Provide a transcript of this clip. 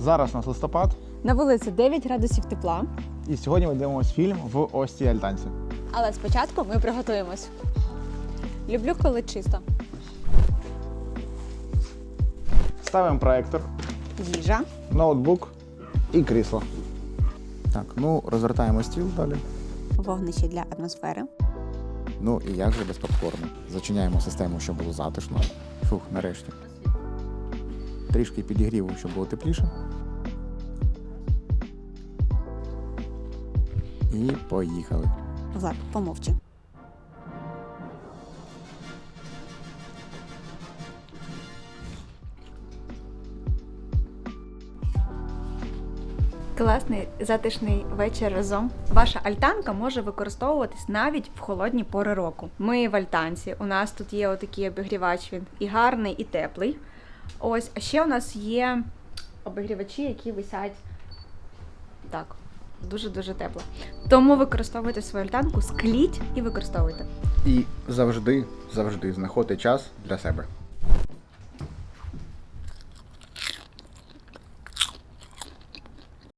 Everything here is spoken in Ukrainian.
Зараз у нас листопад, На вулиці 9 градусів тепла, і сьогодні ми дивимося фільм в ось цій альтанці. але спочатку ми приготуємось. Люблю, коли чисто. Ставимо проектор, Їжа. ноутбук і крісло. Так, ну розвертаємо стіл далі. Вогнище для атмосфери. Ну і як же без попкорну? Зачиняємо систему, щоб було затишно. Фух, нарешті. Трішки підігріву, щоб було тепліше. І поїхали. Влад, помовчи. Класний затишний вечір разом. Ваша альтанка може використовуватись навіть в холодні пори року. Ми в альтанці. У нас тут є отакий обігрівач. Він і гарний, і теплий. Ось, а ще у нас є обігрівачі, які висять так. Дуже дуже тепло. Тому використовуйте свою альтанку, скліть і використовуйте. І завжди, завжди знаходьте час для себе.